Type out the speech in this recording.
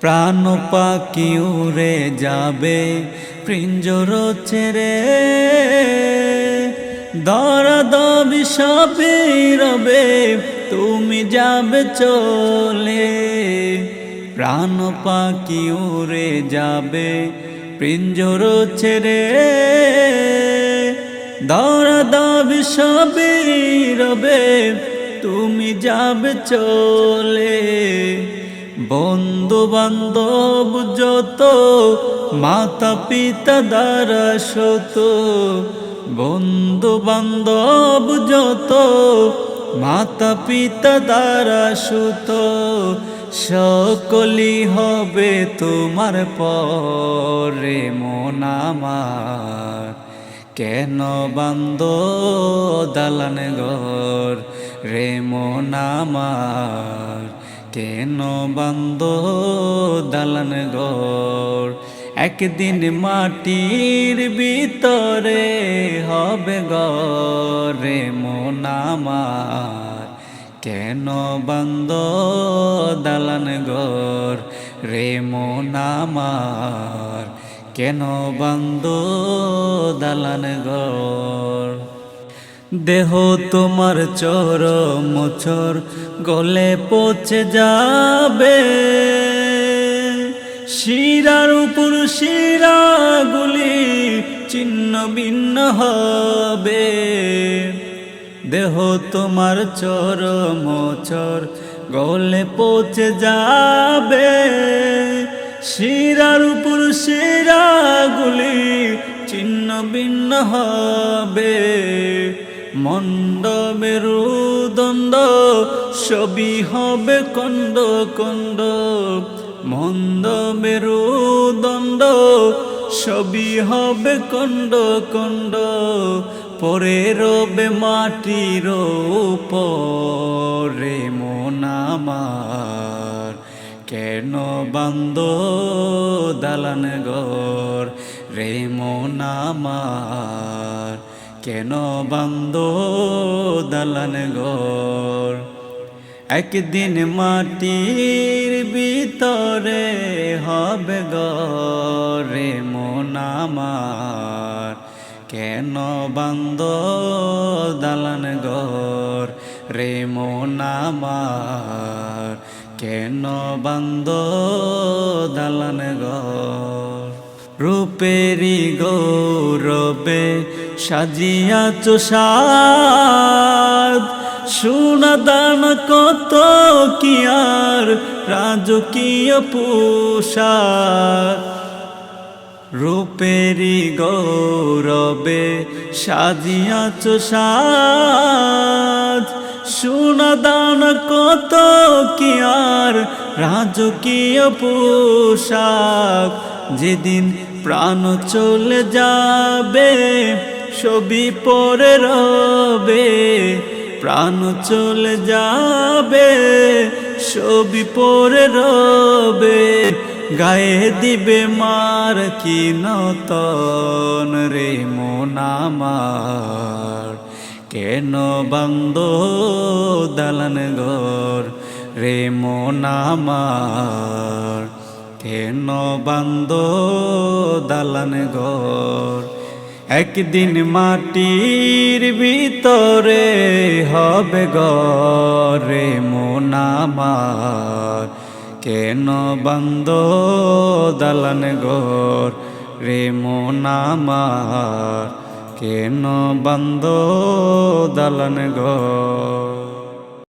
প্রাণ পাখি উড়ে যাবে পিঞ্জর ছেড়ে। দরা দবি সবে রবে, তুমি যাবে চলে। প্রাণ পাখি উড়ে যাবে পিঞ্জর ছেড়ে। দরা দবি সবে রবে, তুমি যাবে চলে। বন্ধু বান্ধব যত মাতা পিতা দ্বারা শত বন্ধু বান্ধব যত মাতা পিতা দ্বারা সুত সকলি হবে তোমার পরে মন কেন বান্দ দালান ঘর রে মন কেন বান্দ দালান ঘর? একদিন মাটির ভিতরে হবে গরে মন আমার। কেন বান্দ দালান ঘর রে মন কেন বান্দ দালান ঘর? দেহ তোমার চর মোচর গলে পচে যাবে। শিরার উপর শিরাগুলি চিহ্ন ভিন্ন হবে। দেহ তোমার চর মোচর গলে পচে যাবে। শিরার উপর শিরাগুলি চিহ্ন ভিন্ন হবে। মন্দ মেরুদণ্ড সবই হবে কণ্ড কণ্ড মন্দ মেরুদণ্ড সবই হবে কণ্ড কণ্ড পরে রবে মাটির পরে মন আমার। কেন বান্দ দালান ঘর রে মন আমার? কেন বান্দ দালান ঘর? একদিন মাটির ভিতরে হবে গরে মন কেন বান্দ দালান ঘর রে মন কেন বান্দ দালান ঘর? রূপেরি গৌরবে সাজিয়া চোষাদ সোনা দান কত কি আর রাজকীয় পোশাক। রূপেরি গৌরবে সাজিয়া চোষাদ সোনা দান কত কি আর রাজকীয় পোশাক। যেদিন প্রাণ চলে যাবে ছবি পরে রবে, প্রাণ চলে যাবে। ছবি পরে রবে, গায়ে দিবে মার কি নতন রে মন আমার। কেন বান্দ দালান ঘর রে মন আমার? কেন বান্দ দালান ঘর একদিন মাটির ভিতরে হবে গরে মোনামার কেন বান্দ দালান ঘর রে মোনামার কেন বান্দ দালান ঘর?